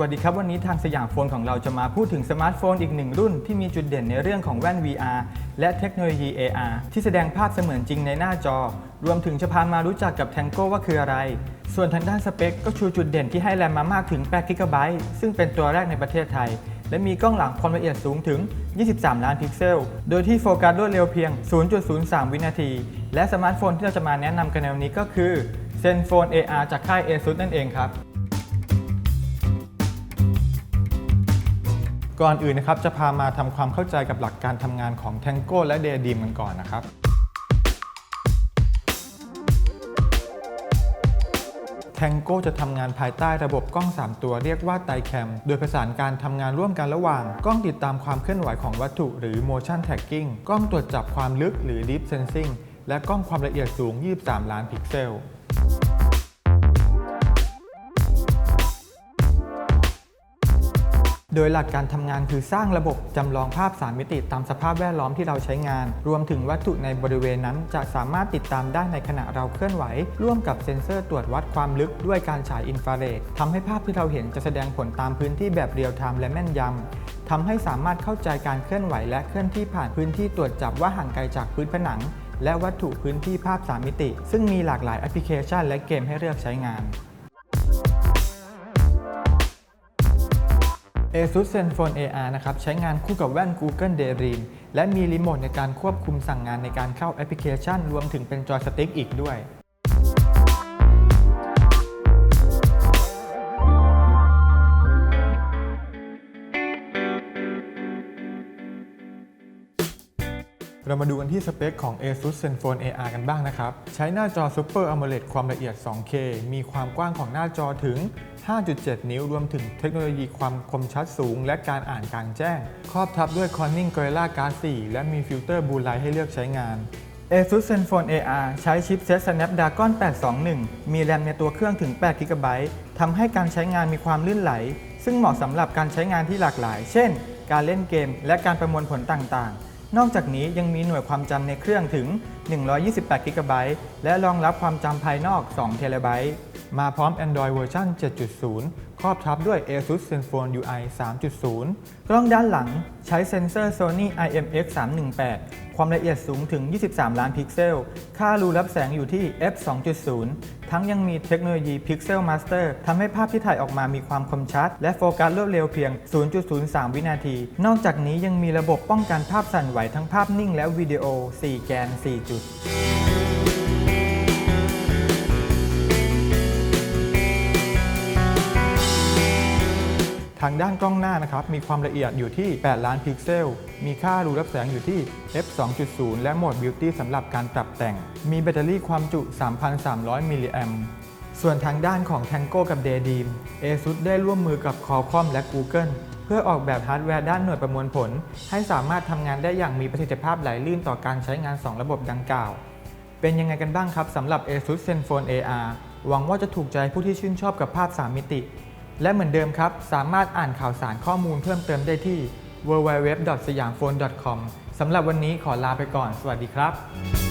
วัสดีครับ วันนี้ทางสยามโฟนของเราจะมาพูดถึงสมาร์ทโฟนอีกหนึ่งรุ่นที่มีจุดเด่นในเรื่องของแว่น VR และเทคโนโลยี AR ที่แสดงภาพเสมือนจริงในหน้าจอ รวมถึงจะพามารู้จักกับ Tango ว่าคืออะไร ส่วนทางด้านสเปคก็ชูจุดเด่นที่ให้แรมมามากถึง8 g b ซึ่งเป็นตัวแรกในประเทศไทย และมีกล้องหลังความละเอียดสูงถึง 23 ล้านพิกเซล โดยที่โฟกัสรวดเร็วเพียง 0.03 วินาที และสมาร์ทโฟนที่เราจะมาแนะนำกันในวันนี้ก็คือ Zenfone AR จากค่าย ASUS นั่นเองครับ ก่อนอื่นนะครับจะพามาทำความเข้าใจกับหลักการทำงานของ Tango และ Daydream กันก่อนนะครับ Tango จะทำงานภายใต้ระบบกล้อง 3 ตัวเรียกว่าไตแคม โดยประสานการทำงานร่วมกันระหว่าง กล้องติดตามความเคลื่อนไหวของวัตถุ หรือ motion tracking กล้องตรวจจับความลึกหรือ deep sensing และกล้องความละเอียดสูง 23 ล้านพิกเซล โดยหลักการทำงานคือสร้างระบบจำลองภาพ 3 มิติตามสภาพแวดล้อมที่เราใช้งาน รวมถึงวัตถุในบริเวณนั้น จะสามารถติดตามได้ในขณะเราเคลื่อนไหว ร่วมกับเซ็นเซอร์ตรวจวัดความลึกด้วยการฉายอินฟราเรดทำให้ภาพที่เราเห็นจะแสดงผลตามพื้นที่แบบเรียลไทม์และแม่นยำทำให้สามารถเข้าใจการเคลื่อนไหวและเคลื่อนที่ผ่านพื้นที่ตรวจจับว่าห่างไกลจากพื้นผนัง และวัตถุพื้นที่ภาพ 3 มิติ ซึ่งมีหลากหลายแอปพลิเคชัน และเกมให้เลือกใช้งาน ASUS ZenFone AR นะครับใช้งานคู่กับแว่น Google Daydream และมีรีโมทในการควบคุมสั่งงานในการเข้าแอปพลิเคชัน รวมถึงเป็นจอยสติ๊กอีกด้วย เรามาดูกันที่สเปคของ ASUS ZenFone AR กันบ้างนะครับ ใช้หน้าจอ Super AMOLED ความละเอียด 2K มีความกว้างของหน้าจอถึง 5.7 นิ้ว รวมถึงเทคโนโลยีความคมชัดสูง และการอ่านกลางแจ้ง ครอบทับด้วย Corning Gorilla Glass 4 และมีฟิลเตอร์ Blue Light ให้เลือกใช้งาน ASUS ZenFone AR ใช้ชิปเซต Snapdragon 821 มีแรมในตัวเครื่องถึง8 g b ทำให้การใช้งานมีความลื่นไหล ซึ่งเหมาะสำหรับการใช้งานที่หลากหลาย เช่น การเล่นเกม และการประมวลผลต่างๆ นอกจากนี้ยังมีหน่วยความจำในเครื่องถึง 128 g b และรองรับความจำภายนอก2 t b มาพร้อม Android เวอร์ชัน7.0 ครอบทับด้วย ASUS ZenFone UI 3.0 กล้องด้านหลังใช้เซ็นเซอร์ Sony IMX 318 ความละเอียดสูงถึง 23 ล้านพิกเซล ค่ารูรับแสงอยู่ที่ f 2.0 ทั้งยังมีเทคโนโลยี Pixel Master ทำให้ภาพที่ถ่ายออกมามีความคมชัด และโฟกัสรวดเร็วเพียง 0.03 วินาที นอกจากนี้ยังมีระบบป้องกันภาพสั่นไหวทั้งภาพนิ่งและวิดีโอ 4 แกน 4 จุดทางด้านกล้องหน้านะครับมีความละเอียดอยู่ที่ 8 ล้านพิกเซล มีค่ารูรับแสงอยู่ที่ f 2.0 และโหมด Beauty สำหรับการปรับแต่ง มีแบตเตอรี่ความจุ 3,300 มิลลิแอมส่วนทางด้านของ Tango กับ Daydream ASUS ได้ร่วมมือกับ Qualcomm และ Google เพื่อออกแบบฮาร์ดแวร์ด้านหน่วยประมวลผล ให้สามารถทำงานได้อย่างมีประสิทธิภาพไหลลื่นต่อการใช้งาน 2 ระบบดังกล่าว เป็นยังไงกันบ้างครับสำหรับ ASUS ZenFone AR หวังว่าจะถูกใจผู้ที่ชื่นชอบกับภาพ 3 มิติ และเหมือนเดิมครับ สามารถอ่านข่าวสารข้อมูลเพิ่มเติมได้ที่ www. siamphone. com สำหรับวันนี้ขอลาไปก่อน สวัสดีครับ